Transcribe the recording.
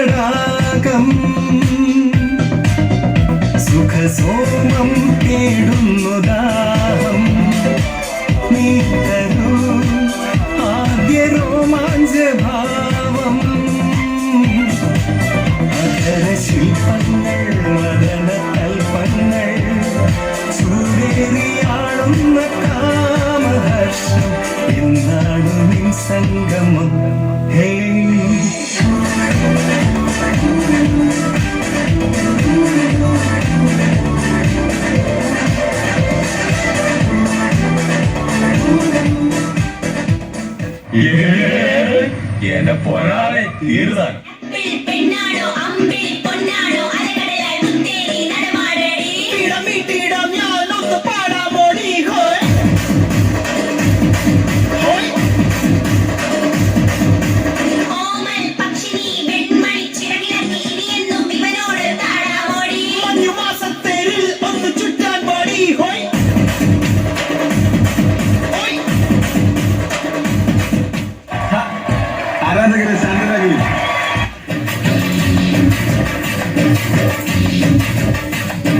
തടാകം സുഖസോമം തേടുന്നു ദാഹം. നീ തരൂ ആദ്യ രോമാഞ്ച ഭാവം അധര ശില്പങ്ങൾ മദന കൽപ്പങ്ങൾ ചൂടേറിയാടുന്ന കാമഹർഷം എന്നാണ് നിൻ സംഗമം. என்ன பொறாளை தீர்தான் ആരാധകരെ ശാന്തരാകി